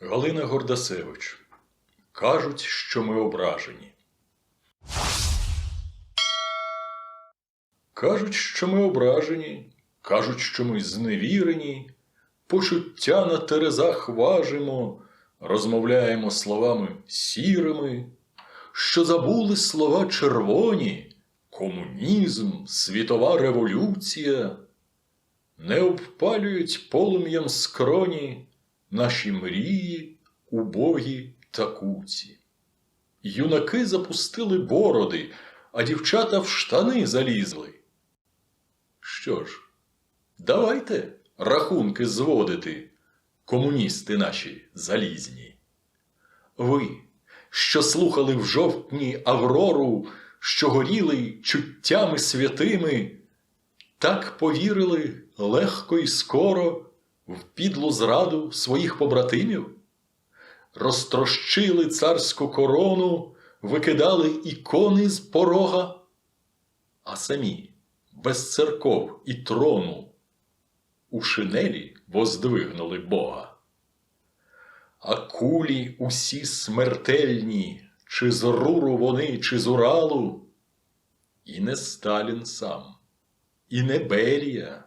Галина Гордасевич. Кажуть, що ми ображені. Кажуть, що ми ображені, кажуть, що ми зневірені, почуття на терезах важимо, розмовляємо словами сірими, що забули слова червоні, комунізм, світова революція, не обпалюють полум'ям скроні наші мрії, убогі та куці. Юнаки запустили бороди, а дівчата в штани залізли. Що ж, давайте рахунки зводити, комуністи наші залізні. Ви, що слухали в жовтні Аврору, що горіли чуттями святими, так повірили легко і скоро в підлу зраду своїх побратимів? Розтрощили царську корону, викидали ікони з порога, а самі без церков і трону у шинелі воздвигнули Бога. А кулі усі смертельні, чи з Руру вони, чи з Уралу, і не Сталін сам, і не Берія,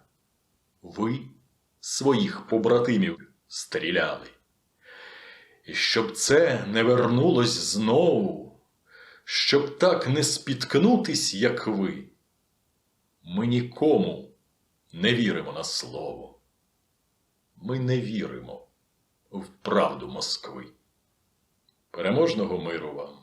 ви своїх побратимів стріляли. І щоб це не вернулось знову, щоб так не спіткнутись, як ви, ми нікому не віримо на слово. Ми не віримо в правду Москви. Переможного миру вам!